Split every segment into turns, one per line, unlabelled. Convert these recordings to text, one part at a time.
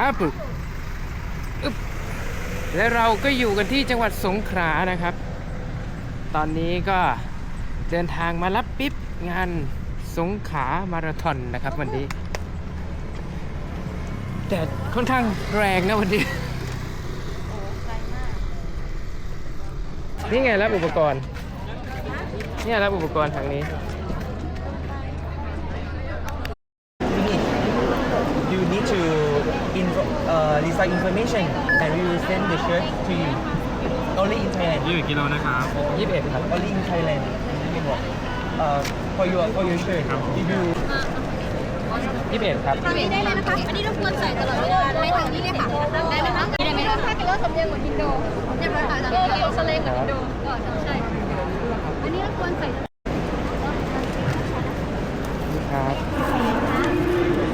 อ้าปึกอึ๊บและเราก็อยู่กันที่จังหวัดสงขลานะครับ ตอนนี้ก็เดินทางมารับปิ๊บงานสงขามาราธอนนะครับวันนี้แดดค่อนข้างแรงนะวันนี้ นี่ไงรับอุปกรณ์ เนี่ยรับอุปกรณ์ทางนี้
you need to info, uh, recite information and we will send the shirt to you. Only in Thailand.
ยี่สิบกิโลนะครับ
21ครับ
Only in Thailand. Uh, for your for your shirt. If you
21ครับ
ทางนี้ได้เลยนะคะ อันนี้รบกวนใส่ตลอดเวลาไปทางนี้เลยค่ะ ได้ไหมคะได้ไหมคะถ้าเกิดว่าสำเนียงเหมือนอินโดเรียบร้อยค่ะเออเกี่ยวสเลงเหมือนอินโดก็ใช่ อันนี้รบกวนใส่
ครับ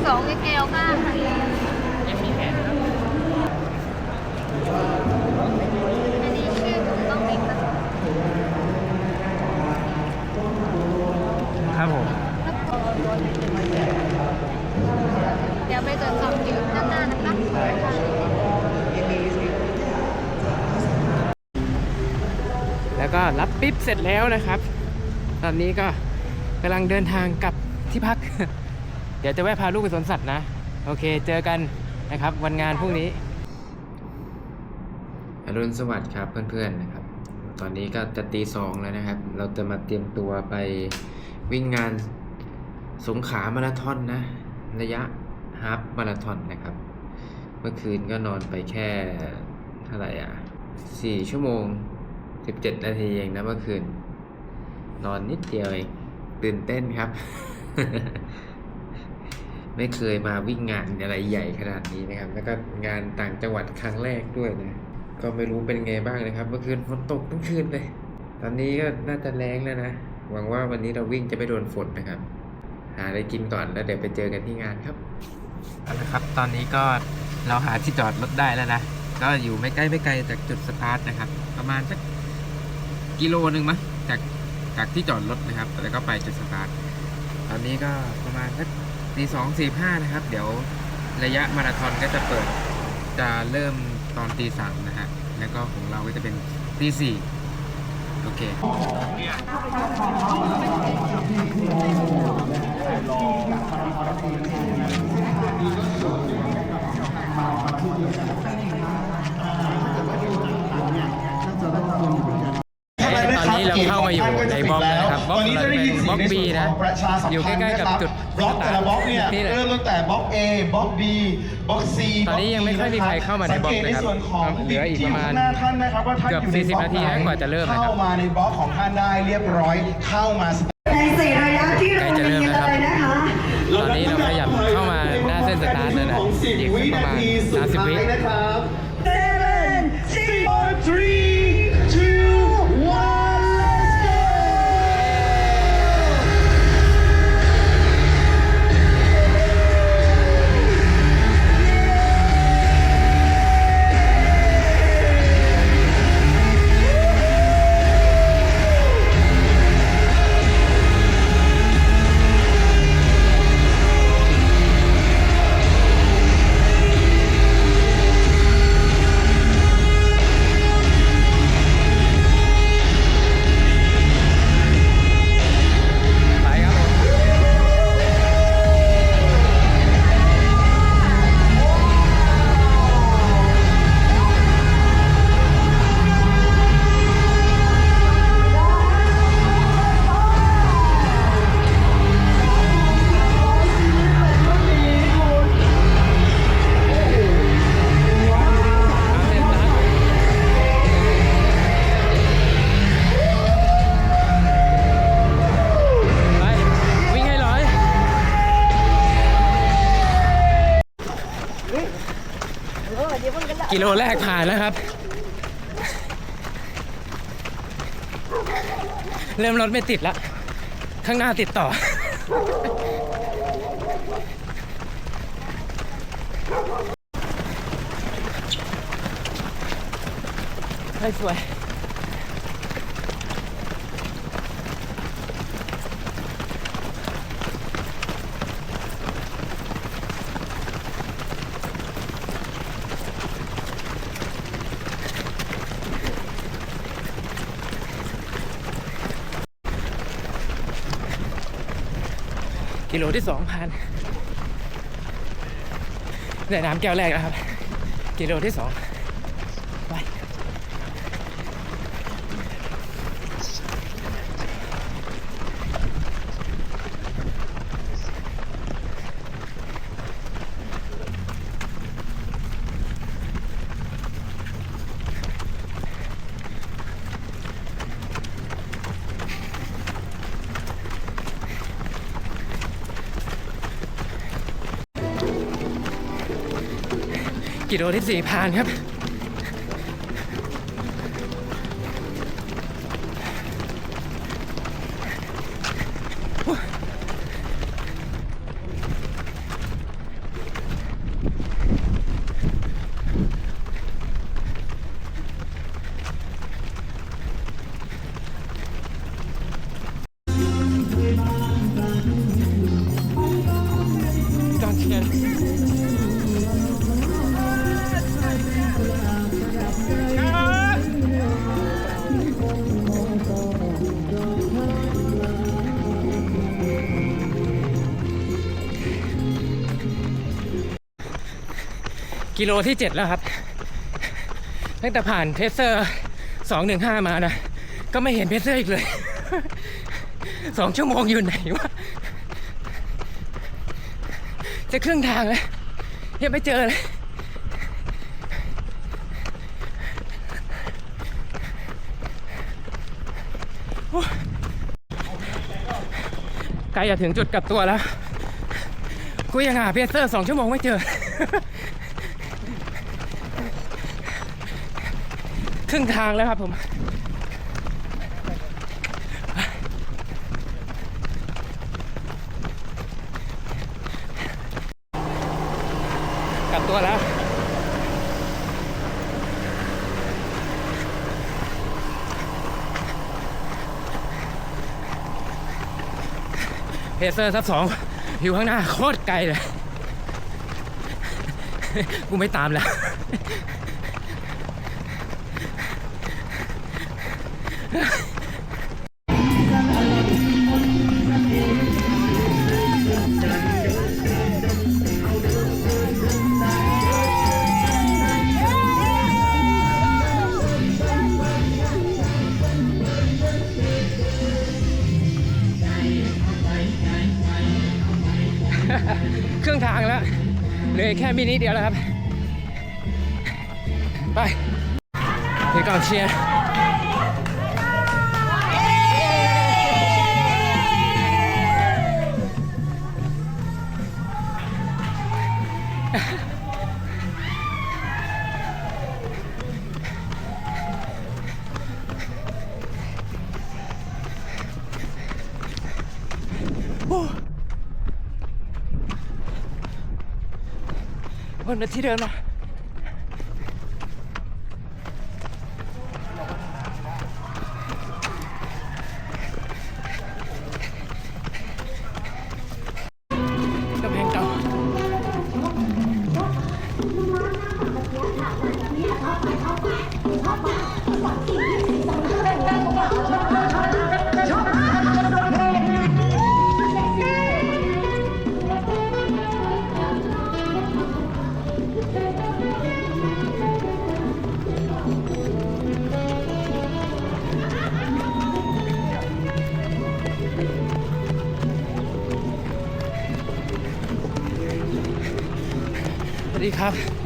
สองแก้วค่ะ
ยังมีแขน
อันนี้ชื่อถูกต้องไหมคะ
ครับผม
เดี๋ยวไปตรวจสอบคิวด้านหน้านะคะ
แล้วก็รับปิ๊บเสร็จแล้วนะครับ ตอนนี้ก็กำลังเดินทางกลับที่พัก เดี๋ยวจะแวะพาลูกไปสวนสัตว์นะ โอเค เจอกันนะครับวันงานพรุ่งนี้ อรุณสวัสดิ์ครับเพื่อนๆนะครับ ตอนนี้ก็จะตีสองแล้วนะครับ เราจะมาเตรียมตัวไป วิ่งงานสงขามาราธอนนะ ระยะฮาฟมาราธอนนะครับ เมื่อคืนก็นอนไปแค่เท่าไหร่อะสี่ชั่วโมงสิบเจ็ดนาทีเองนะเมื่อคืน นอนนิดเดียวเองตื่นเต้นครับ ไม่เคยมาวิ่งงานอะไรใหญ่ขนาดนี้นะครับ แล้วก็งานต่างจังหวัดครั้งแรกด้วยนะ ก็ไม่รู้เป็นไงบ้างนะครับ เมื่อคืนฝนตกทั้งคืนเลย ตอนนี้ก็น่าจะแรงแล้วนะ หวังว่าวันนี้เราวิ่งจะไม่โดนฝนนะครับ หาอะไรกินก่อนแล้วเดี๋ยวไปเจอกันที่งานครับเอาละครับ ตอนนี้ก็เราหาที่จอดรถได้แล้วนะ ก็อยู่ไม่ใกล้ไม่ไกลจากจุดสตาร์ทนะครับ ประมาณสักกิโลหนึ่งมั้งจากจากที่จอดรถนะครับ แล้วก็ไปจุดสตาร์ท ตอนนี้ก็ประมาณสักตีสองสี่ห้านะครับ เดี๋ยวระยะมาราธอนก็จะเปิดจะเริ่มตอนตีสามนะฮะ แล้วก็ของเราก็จะเป็นตีสี่ โอเคตอน นี้เราเข้ามาอยู่ในบล็อกแล้วนะครับบล็อก
ตอนนี้จะได้ยินเสี
บล็
ย
องก
ใน
บี
ส่วน
นะ
ของประชาสัม
อยู่ใก
พันธ์
ล้
นะ
ๆกับ
ครับ
จุด
บล็อกแต่ละบล็อกเนี่ย
นี่แหละ
เริ่มตั้งแต่บล็อก A บล็อก B บล็อก C
ตอนนี้ยังไม่ค่อยมีใครเข้ามาในบล็อก
สังเกต
เลยครับ
ในส่วนของ
เหลืออีกประมาณ
ที่ยู่ข้งหน้าท่านนะครับว่าท่าน
เกือบ
อยู่ใน
40
บล็อก
นาทีนะ
ไห
กว่าจะเริ่มนะครับ
เข้ามาในบล็อกของท่านได้เรียบร้อยเข้ามา
ในสี่ระยะที่
ใกล้
เรา
กิโลแรกผ่านแล้วครับ เริ่มรถไม่ติดแล้วข้างหน้าติดต่อ ให้สวย
โลที่สองผ่านในน้ำแก้วแรกนะครับ กิโลที่สอง กิโลที่สี่ผ่านครับ กิโลที่ 7 แล้วครับ ตั้งแต่ผ่านเพเซอร์ 215 มานะ ก็ไม่เห็นเพเซอร์อีกเลยสองชั่วโมงอยู่ไหนวะ จะครึ่งทางแล้วยังไม่เจอเลยโอ้ยใกล้จะถึงจุดกลับตัวแล้ว กูยังหาเพเซอร์สองชั่วโมงไม่เจอ ครึ่งทางแล้วครับผม กลับตัวแล้วเพเซอร์ซับสองอยู่ข้างหน้าโคตรไกลเลย กูไม่ตามแล้ว ครึ่งทางแล้วเหลือแค่มินิเดียวแล้วครับ ไปเดี๋ยวก่อนเชียร์ วน ดีครับ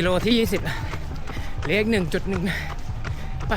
กิโลที่ 20เหลืออีกหนึ่งจุดหนึ่งไป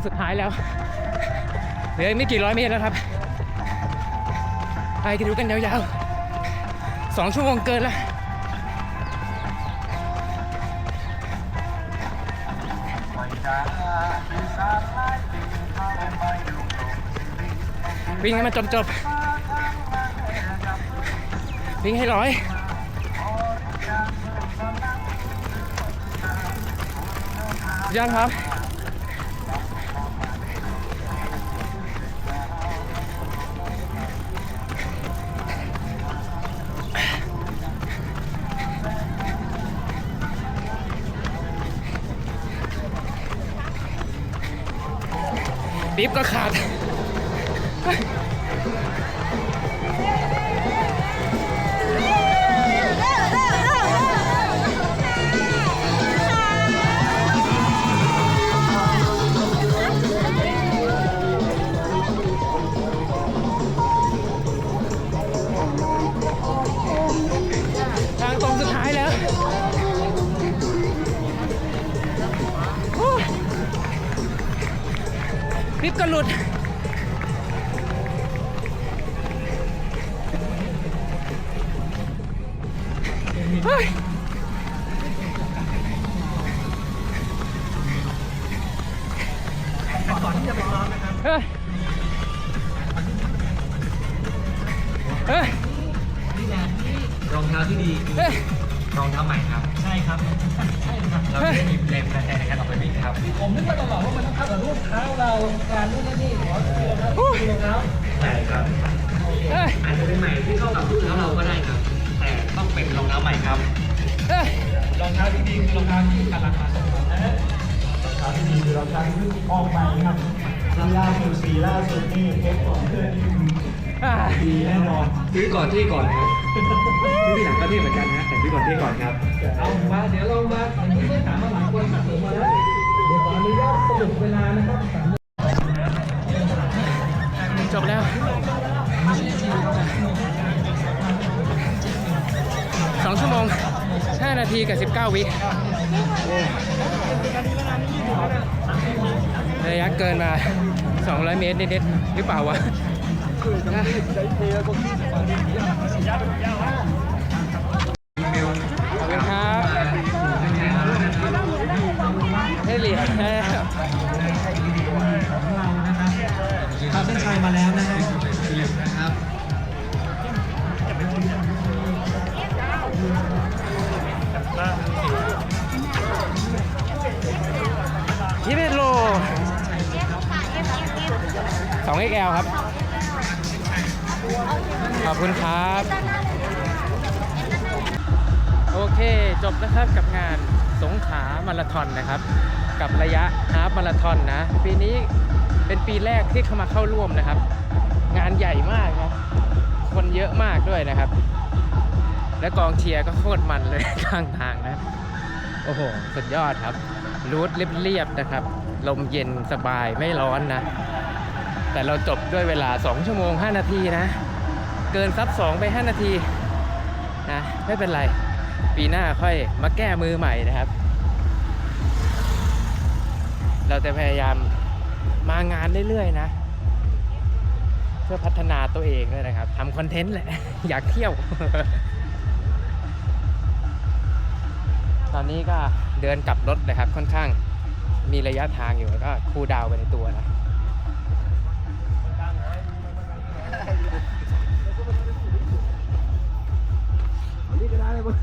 ง
สุดท้ายแล้วเหลือไม่กี่ร้อยเมตรแล้วครับไปกันดูกันยาวๆสองชั่วโมงเกินแล้ววิ่งให้มันจบๆวิ่งให้ร้อยยังครับ ปิ๊บก็ขาด เฮ้ยเฮ้ยเฮ้ย
รองเท้าที่ดี
เฮ้ย
รองเท้าใหม่ครับ ใช่ครับ ใช่ครับ เราจะได้มีแรงบันดาลใจในการออกไปวิ่งครับ ผมนึกมาตลอดว่ามันต้องเข้ากับรูปเท้าเราการนู่นนั่นนี่ขอรองเท้ารองเท้าใช่ครับ
เฮ้ย
อาจจะเป็นใหม่ที่เข้ากับรูปเท้าเราก็ได้ครับ แต่ต้องเป็นรองเท้าใหม่ครับ
เฮ้ย
รองเท้าที่ดีคือรองเท้าที่กำลังมาสมบูรณ์นะ
รองเท้าที่ดีคือรองเท้าที่เพิ่งออกใหม่ครับที่ล่าสุดสีล่าสุดนี่เทปก่อนเพื่อนนี่
อ่า
ดีแน่นอน
ซื้อก่อนที่ก่อนครับซื้อที่หลังก็เท่เหมือนกันนะแต่ซื้อก่อนที่ก่อนครับเอามาเดี๋ยวเรามาเห็นเพื่อนๆถามมาหลายคนสะสมมาแล้วเดี๋ยวขออนุญาตสรุปเวลานะครับ
ทีกับสิบเก้าวิระยะเกินมา 200 เมตรนิดๆหรือเปล่าวะขอบคุณครับเหรียญแล้ว
ทำเส้นชัยมาแล้วนะครับ
2 XL ครับ ขอบคุณครับ โอเคจบนะครับกับงานสงขามาราธอนนะครับ กับระยะฮาฟมาราธอนนะ ปีนี้เป็นปีแรกที่เข้ามาเข้าร่วมนะครับ งานใหญ่มากนะคนเยอะมากด้วยนะครับ และกองเชียร์ก็โคตรมันเลยข้างทางนะ โอ้โห สุดยอดครับ รูทเรียบๆนะครับ ลมเย็นสบายไม่ร้อนนะ แต่เราจบด้วยเวลา 2 ชั่วโมง 5 นาทีนะ เกินซับ 2 ไป 5 นาทีนะไม่เป็นไร ปีหน้าค่อยมาแก้มือใหม่นะครับ เราจะพยายามมางานเรื่อยๆนะ เพื่อพัฒนาตัวเองด้วยนะครับทำคอนเทนต์แหละ อยากเที่ยว ตอนนี้ก็เดินกลับรถนะครับค่อนข้างมีระยะทางอยู่แล้วก็คูลดาวไปในตัวนะ เบิ่ง